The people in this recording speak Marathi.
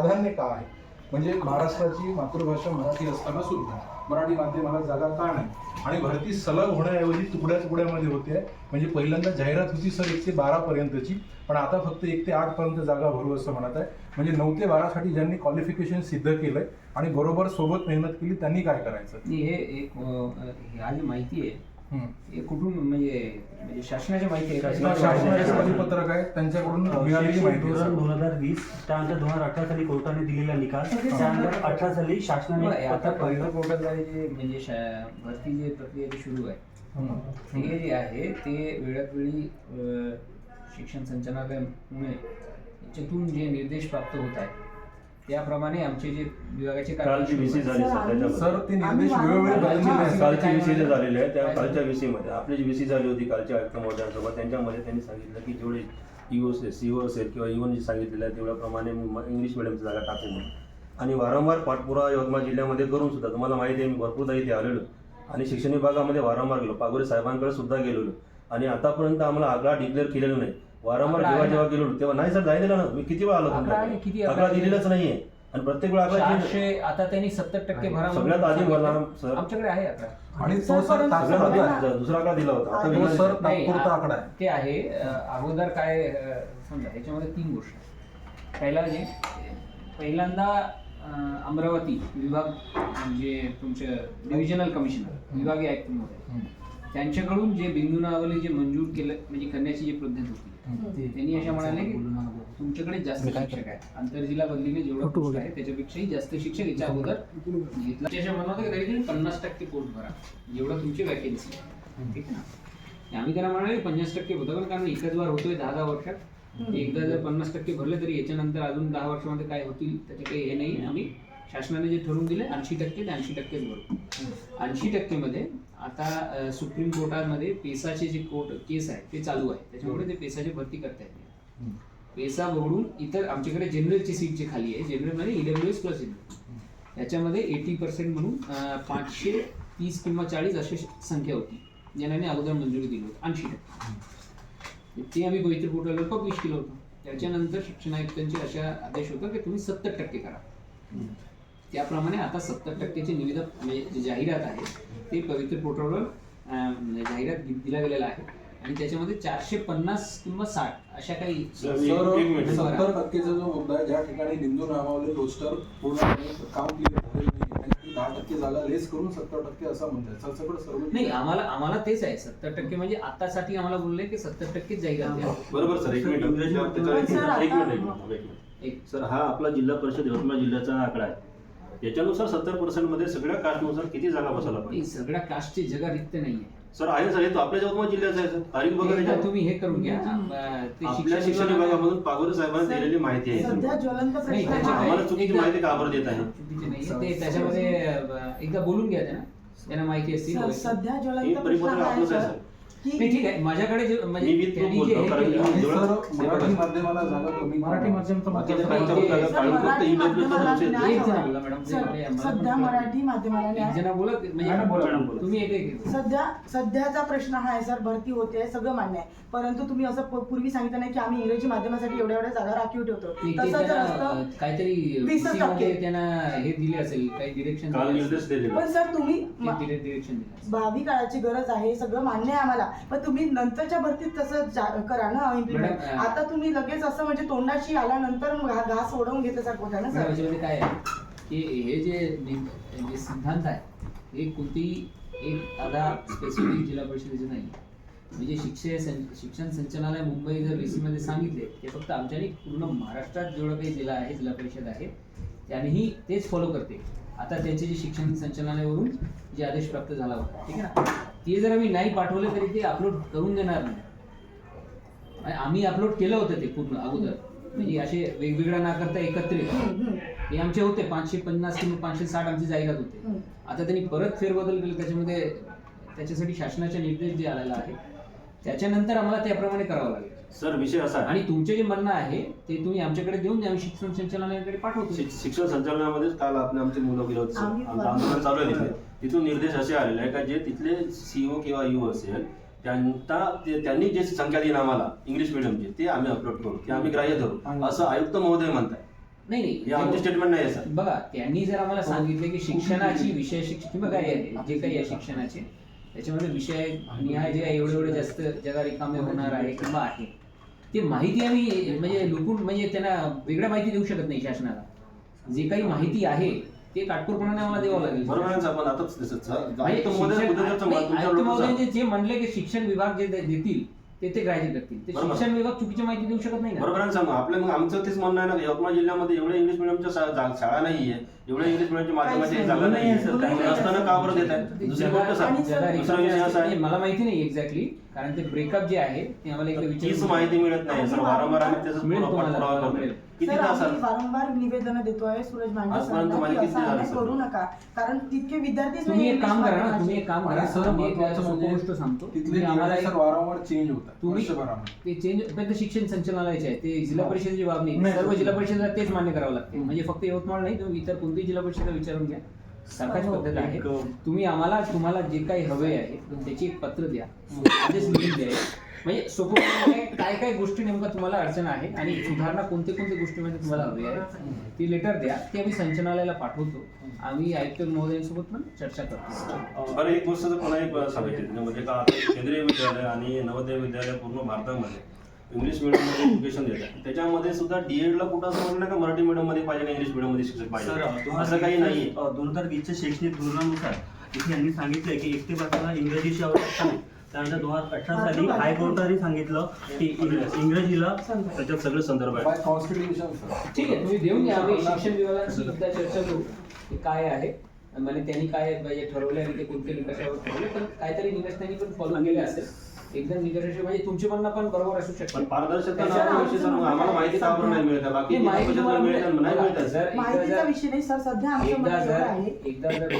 प्राधान्य का आहे? म्हणजे महाराष्ट्राची मातृभाषा मराठी असताना सुद्धा मराठी माध्यमाला जागा का नाही? आणि भरती सलग होण्याऐवजी तुकड्या तुकड्यामध्ये होते. म्हणजे पहिल्यांदा जाहिरात होती सर एक ते बारा पर्यंतची पण आता फक्त एक ते आठ पर्यंत जागा भरू असं म्हणत आहे. म्हणजे नऊ ते बारासाठी ज्यांनी क्वालिफिकेशन सिद्ध केलंय आणि बरोबर सोबत मेहनत केली त्यांनी काय करायचं? हे एक अं, जी माहिती आहे. हे कुठून म्हणजे म्हणजे शासनाची माहिती आहे का? शासनाचे परिपत्रक आहे त्यांच्याकडून मिळालेली माहिती आहे, धोरण सर. दोन हजार वीस त्यानंतर दोन हजार अठरा साली कोर्टाने दिलेला निकाल त्यानंतर अठरा साली शासनाने बरं, आता पत्रक पहिलं पोर्टल जे म्हणजे शा- भरती जे प्रक्रिया जी सुरू आहे हम्म. ते जे आहे ते वेळात वेळी अं, शिक्षण संचालनालयामुळे याच्यातून जे निर्देश प्राप्त होत आहेत त्याप्रमाणे आमचे जे विभागाचे कालची व्हीसी झाली सर त्याच्यामध्ये. सर ते निर्देश वेळोवेळी बदललेले आहेत कालची जे झालेली आहे. त्या कालच्या व्हीसी मध्ये आपली जी व्हीसी झाली होती कालच्या आयुक्त महोदयांसोबत त्यांच्यामध्ये त्यांनी सांगितलं की जेवढे ईओ असेल सीओ असेल किंवा इव्हन जे सांगितलेलं आहे तेवढ्याप्रमाणे म- इंग्लिश मिडियमची जागा टाकू म्हणून. आणि वारंवार पाठपुरावा यवतमाळ जिल्ह्यामध्ये करून सुद्धा तुम्हाला माहिती आहे मी भरपूरदा इथे आलेलो. आणि शिक्षण विभागामध्ये वारंवार गेलो. पागोरे साहेबांकडे सुद्धा गेलेलो. आणि आतापर्यंत आम्हाला आकडा डिक्लेअर केलेला नाही. वारंवार जेव्हा? जेव्हा गेलो तेव्हा नाही सर जायला ना मी किती वेळा आलो आकडा किती? आकडा आकडा दिलेलाच नाहीये आणि प्रत्येक वेळा आकडा change- चारशे आता त्यांनी सत्तर टक्के भरा म्हणून सगळ्यात आधी सांगितलं. भरणार, सर. आमच्याकडे आहे आकडा आणि तो सर, तात्पुरता आहे. दुसरा आकडा दिला होता आता तो सर नाही, तात्पुरता आकडा आहे ते आहे अं, अगोदर काय अं, समजा याच्यामध्ये तीन गोष्टी आहेत. पहिला जे पहिल्यांदा अं, अमरावती विभाग म्हणजे तुमचे डिव्हिजनल कमिशनर विभागीय आयुक्त महोदय हम्म. त्यांच्याकडून जे बिंदू नावाले जे मंजूर केलं म्हणजे करण्याची जी पद्धत होती. त्यांनी अशा म्हणाले की तुमच्याकडे जास्त शिक्षक आहेत. आंतरजिल्हा बदलीने जेवढं पोस्ट आहे त्याच्यापेक्षाही जास्त शिक्षक याच्या अगोदर घेतला. त्याच्या म्हणत होतं की तरी तुम्ही पन्नास टक्के पोस्ट भरा. जेवढं तुमची वॅकेन्सी आहे. ठीक आहे ना? आम्ही त्यांना म्हणाले पन्नास टक्के होतं पण कारण एकच वार होतोय दहा दहा वर्षात. एकदा जर पन्नास टक्के भरले तरी याच्यानंतर अजून दहा वर्षामध्ये काय होतील त्याचे काही हे नाही आम्ही शासनाने जे ठरवून दिले ऐंशी टक्के ते ऐंशी टक्के भरू. ऐंशी टक्केमध्ये आता सुप्रीम कोर्टामध्ये पेसाचे जे कोर्ट केस आहे ते चालू आहे त्याच्यामुळे ते पेसाची भरती करता येते पेसा वगळून इतर आमच्याकडे जनरलची सीट जी खाली आहे जनरलमध्ये E W S plus general याच्यामध्ये एटी पर्सेंट म्हणून पाचशे तीस किंवा चाळीस अशी संख्या होती ज्यांनी अगोदर मंजुरी दिली होती ऐंशी टक्के. ते आम्ही पवित्र पोर्टलवर पब्लिश केलं होतं. त्याच्यानंतर शिक्षण आयुक्तांचे अशा आदेश होता की तुम्ही सत्तर टक्के करा. त्याप्रमाणे आता सत्तर टक्क्याचे निविदा म्हणजे जाहिरात आहे ते पवित्र पोर्टलवर अं, जाहिरात दिला गेलेला आहे. आणि त्याच्यामध्ये चारशे पन्नास किंवा साठ अशा काही. सत्तर टक्केचा जो मुद्दा आहे ज्या ठिकाणी बिंदू नावावले रोस्टर पूर्णपणे काम दहा टक्के जागा लेस करून सत्तर टक्के असा म्हणतात. सर सगळं सर्व नाही आम्हाला आम्हाला तेच आहे. सत्तर टक्के म्हणजे आतासाठी आम्हाला बोलले की सत्तर टक्केच जाहिरात बरोबर सर. एक मिनिट. एक मिनिट, एक आता- मिनिट, एक मिनिट, एक मिनिट. एक. सर हा आपला जिल्हा परिषद यवतमाळ जिल्ह्याचा आकडा आहे. याच्यानुसार सत्तर पर्सेंटमध्ये सगळ्या कास्टनुसार किती जागा बसायला नाही, पाहिजे? सगळ्या कास्टचे जगा रिक्त नाहीये. सर आहे सर हे तो आपल्या यवतमाळ जिल्ह्याचा आहे सर. तारीख बघा एकदा. तुम्ही हे करून घ्या. अं, ते आपल्या शिक्षण विभागामधून पागोरे साहेबांनी सर, दिलेली माहिती आहे. सध्या ज्वलंत नाही, प्रश्न आहे. आम्हाला चुकीची एकदा- माहिती का बरं देत आहे? चुकीची ते त्याच्यामध्ये अं, एकदा बोलून घ्या त्यांना. त्यांना माहिती असतील सर, सध्या हे ज्वलंत प्रश्न परिपत्रक हा आहे आपलंच आहे सर? सर. नाही ठीक आहे. माझ्याकडे जे मी म्हणजे विथ त्यांनी proof जे बोलतो, हे कारण केलं- की- आणि जेवढं- सर मराठी माध्यमाला जागा कमी मराठी माध्यमचं बाकीच्या महत्त्वाचं खालच्या ते- भागात सर, काढून फक्त मराठी EWS चा माध्यमाला विषय न्याय एक जण हवा. बोला, मॅडम. सर, ते आम्हाला सध्या पण मराठी माध्यमाला एक न्याय जण बोला म्हणजे मॅडम बोला, मॅडम बोला. तुम्ही एक एक सध्या सध्याचा प्रश्न हा आहे सर भरती होते सगळं मान्य आहे. परंतु तुम्ही असं प- पूर्वी सांगितलं नाही की आम्ही इंग्रजी माध्यमासाठी एवढ्या एवढ्या जागा राखीव ठेवतो. ते तसं जर त्यांना, असतं काहीतरी वीसच टक्के. त्यांना हे दिले असेल काही डिरेक्शन काल निर्देश दिलेले पण सर तुम्ही म- डिरेक्शन दिले असेल. भावी काळाची गरज आहे सगळं मान्य आहे आम्हाला. पण तुम्ही नंतरच्या भरतीत तसं करा ना इम्प्लिमेंट आता तुम्ही लगेच असं म्हणजे तोंडाशी आल्यानंतर घास ओढवून घेतल्यासारखं होतं ना सर? याच्यामध्ये काय आहे की हे जे सिद्धांत आहे हे कोणतीही एक आता स्पेसिफिक जिल्हा परिषदेचे नाही. म्हणजे शिक्षण सं- शिक्षण संचालनालय मुंबई जर VC मध्ये सांगितले ते फक्त आमच्या पूर्ण महाराष्ट्रात जेवढं काही जिल्हा आहे जिल्हा परिषद आहे त्यांनीही तेच फॉलो करते. आता त्यांचे जे शिक्षण संचालनालयावरून जे आदेश प्राप्त झाला होता ठीक आहे ना? ते जर आम्ही नाही पाठवले तरी ते अपलोड करून देणार नाही आणि आम्ही अपलोड केलं होतं ते पूर्ण अगोदर म्हणजे असे वेगवेगळ्या ना करता एकत्रित. हे आमचे होते पाचशे पन्नास किंवा पाचशे साठ आमची जाहिरात होते. आता त्यांनी परत फेरबदल केले त्याच्यामध्ये त्याच्यासाठी शासनाचे निर्देश जे आलेला आहे त्याच्यानंतर आम्हाला त्याप्रमाणे करावं लागेल. सर विषय असा आहे. आणि तुमचे जे म्हणणं आहे ते तुम्ही आमच्याकडे देऊन द्या आम्ही शिक्षण संचालनालयाकडे पाठवतो. शिक- शिक्षण संचालनामध्येच काल आपण आमचे मुलं गेले होते. आम्ही सर आमचं आंदोलन चालू आहे तिथे तिथून निर्देश असे आलेले आहे का जे तिथले सीओ किंवा यू असेल त्यांना ते- त्यांनी जे संख्या दिली आम्हाला इंग्लिश मिडियमची ते आम्ही अपलोड करू ते आम्ही ग्राह्य धरू. असं आयुक्त महोदय म्हणताय. नाही हे आमचे नाही स्टेटमेंट नाही आहे सर. बघा त्यांनी जर आम्हाला सांगितले की शिक्षणाची विषय शिक्षण किंवा काय आहे जे काही आहे शिक्षणाचे त्याच्यामध्ये विषय निहाय जे आहे एवढे एवढे जास्त जगा रिकामे होणार आहे किंवा आहे. ते माहिती आम्ही म्हणजे लुकून म्हणजे त्यांना वेगळ्या माहिती देऊ शकत नाही शासनाला. जे काही माहिती आहे ते काटकोरपणाने आम्हाला द्यावं लागेल. म्हणजे जे म्हणले की शिक्षण विभाग जे देतील ते ते ग्राह्य करतील ते बरोबर. शिक्षण विभाग चुकीची माहिती देऊ शकत नाही ना बरोबर आहे ना सर मग आपलं मग आमचं तेच म्हणणं आहे ना यवतमाळ जिल्ह्यामध्ये एवढ्या इंग्लिश मिडियमच्या शा- जा- शाळा नाहीये एवढ्या इंग्लिश मिडियमच्या माध्यमाची जागा नाही. नाहीये. असताना का बरं देत आहे दुसरी गोष्ट जगा- सर आणि जगा सर- दुसरा रिकामे विषय असा असतील. आहे नाही, मला माहिती नाही एक्झॅक्टली कारण ते ब्रेकअप जे आहे ते आम्हाला एकदा तीच विचारून माहिती मिळत नाही. सर वारंवार आम्ही त्याचा मिळेल पुरावा तुम्हाला, पुरावा मिळेल. करतो किती सर तास आम्ही सर वारंवार निवेदन देतोय सूरज मांडे आजपर्यंत सरांना की माहिती असं नाही अन्याय झालं, करू सर. नका. कारण तितके विद्यार्थीच तुम्ही नाही एक काम करा ना. तुम्ही एक काम करा. सर मी एक सोपी म्हणजे गोष्ट सांगतो. तिथले तुम्ही आम्हाला निर्णय एक- सर वारंवार चेंज होतात तुम्ही वर्षभरामध्ये. ते चेंज पण ते शिक्षण संचालनालयाचे आहे. ते जिल्हा परिषदेची बाब नाही. नाही, सर्व सर. जिल्हा परिषदेला तेच मान्य करावं लागते. म्हणजे फक्त यवतमाळ नाही तुम्ही इतर कोणतीही जिल्हा परिषदेला विचारून घ्या. सारखाच हो. पद्धत आहे. तुम्ही आम्हाला तुम्हाला जे काही हवे आहे त्याची एक पत्र द्या. म्हणजे सोपं काय काय काय गोष्टी नेमका तुम्हाला अडचण आहे आणि सुधारणा कोणते कोणते गोष्टीमध्ये तुम्हाला हवी आहे ती लेटर द्या. ती आम्ही संचालनालयाला पाठवतो. आम्ही आयुक्त महोदयांसोबत पण चर्चा करतो. बरं एक गोष्ट जर पुन्हा एक सांगायची होती, म्हणजे का केंद्रीय विद्यालय आणि नवोदय विद्यालय पूर्ण भारतामध्ये इंग्लिशमध्ये एज्युकेशन देतात. त्याच्यामध्ये सुद्धा डीएड ला कुठं असं म्हणलं नाही का मराठी medium मध्ये पाहिजे इंग्लिश medium मध्ये शिक्षक सर पाहिजे असं काही नाहीये. दोन हजार वीसच्या शैक्षणिक धोरणानुसार इथे यांनी सांगितलंय की एकटे भाषेला इंग्रजीची आवश्यकता नाही. त्यानंतर दोन हजार अठरा साली हायकोर्टाने सांगितलं की इंग्र- इंग्रजीला त्याच्यात सगळे संदर्भ आहे बाय कॉन्स्टिट्यूशन सर ठीक आहे तुम्ही देऊन घ्या आम्ही शिक्षण विभागाशी चर्चा करू की काय आहे. म्हणजे त्यांनी काय म्हणजे ठरवले आणि ते कोणत्या निकषावर ठरवले पण काहीतरी निकष त्यांनी पण फॉलो केले असेल. एकदम निकष म्हणजे तुमचे म्हणणं पण बरोबर असू पण शकते पारदर्शकता नावाचा विषय सर आम्हाला माहिती का बरं नाही मिळत आहे? बाकी माहिती जिल्हा तुम्हाला परिषदेला मिळत आहे, नाही मिळत आहे. जर एकदा माहितीचा जर विषय नाही सर सध्या आमच्या एकदा मनात एवढं जर आहे एकदा जर